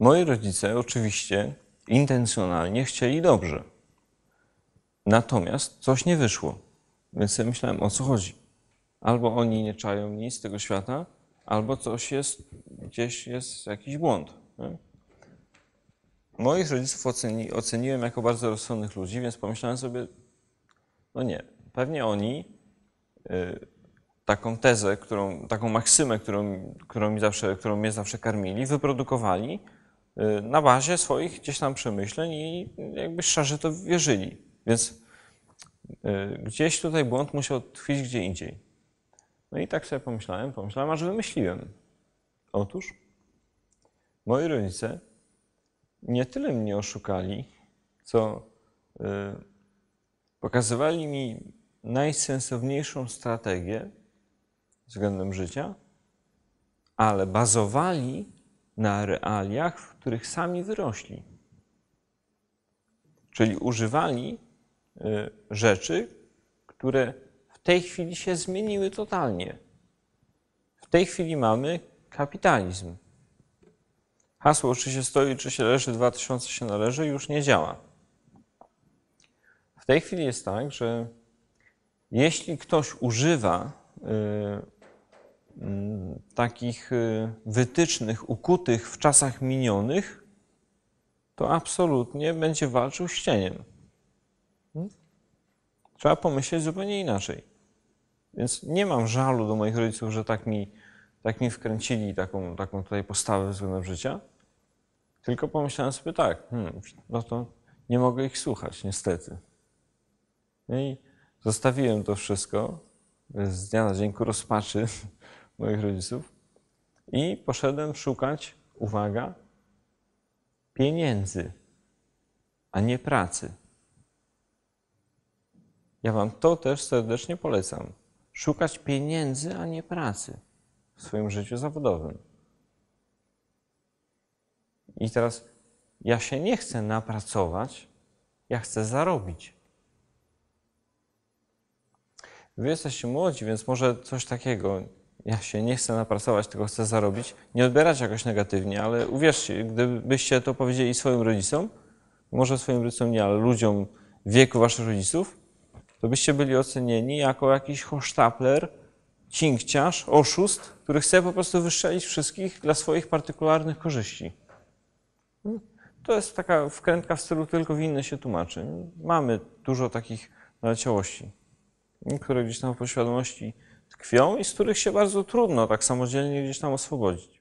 Moi rodzice oczywiście intencjonalnie chcieli dobrze. Natomiast coś nie wyszło. Więc sobie myślałem, o co chodzi. Albo oni nie czają nic z tego świata, albo coś jest, gdzieś jest jakiś błąd. Nie? Moich rodziców oceni, oceniłem jako bardzo rozsądnych ludzi, więc pomyślałem sobie, no nie, pewnie oni y, taką tezę, którą, taką maksymę, którą, którą, mi zawsze, którą mnie zawsze karmili, wyprodukowali na bazie swoich gdzieś tam przemyśleń i jakby szczerze to wierzyli. Więc y, gdzieś tutaj błąd musiał tkwić gdzie indziej. No i tak sobie pomyślałem, pomyślałem, aż wymyśliłem. Otóż moi rodzice nie tyle mnie oszukali, co y, pokazywali mi najsensowniejszą strategię względem życia, ale bazowali na realiach, w których sami wyrośli. Czyli używali y, rzeczy, które w tej chwili się zmieniły totalnie. W tej chwili mamy kapitalizm. Hasło, czy się stoi, czy się leży, 2000 się należy, już nie działa. W tej chwili jest tak, że jeśli ktoś używa y, takich y, wytycznych ukutych w czasach minionych, to absolutnie będzie walczył z cieniem. Hmm? Trzeba pomyśleć zupełnie inaczej. Więc nie mam żalu do moich rodziców, że tak mi, tak mi wkręcili taką, taką tutaj postawę względem życia. Tylko pomyślałem sobie tak, hmm, no to nie mogę ich słuchać, niestety. No i zostawiłem to wszystko z dnia na dzień ku rozpaczy moich rodziców i poszedłem szukać, uwaga, pieniędzy, a nie pracy. Ja Wam to też serdecznie polecam. Szukać pieniędzy, a nie pracy w swoim życiu zawodowym. I teraz ja się nie chcę napracować, ja chcę zarobić. Wy jesteście młodzi, więc może coś takiego. Ja się nie chcę napracować, tylko chcę zarobić. Nie odbierać jakoś negatywnie, ale uwierzcie, gdybyście to powiedzieli swoim rodzicom, może swoim rodzicom nie, ale ludziom wieku waszych rodziców, to byście byli ocenieni jako jakiś hosztapler, cinkciarz, oszust, który chce po prostu wyszczelić wszystkich dla swoich partykularnych korzyści. To jest taka wkrętka w stylu tylko winny się tłumaczy. Mamy dużo takich naleciałości, które gdzieś tam w podświadomości tkwią i z których się bardzo trudno tak samodzielnie gdzieś tam oswobodzić.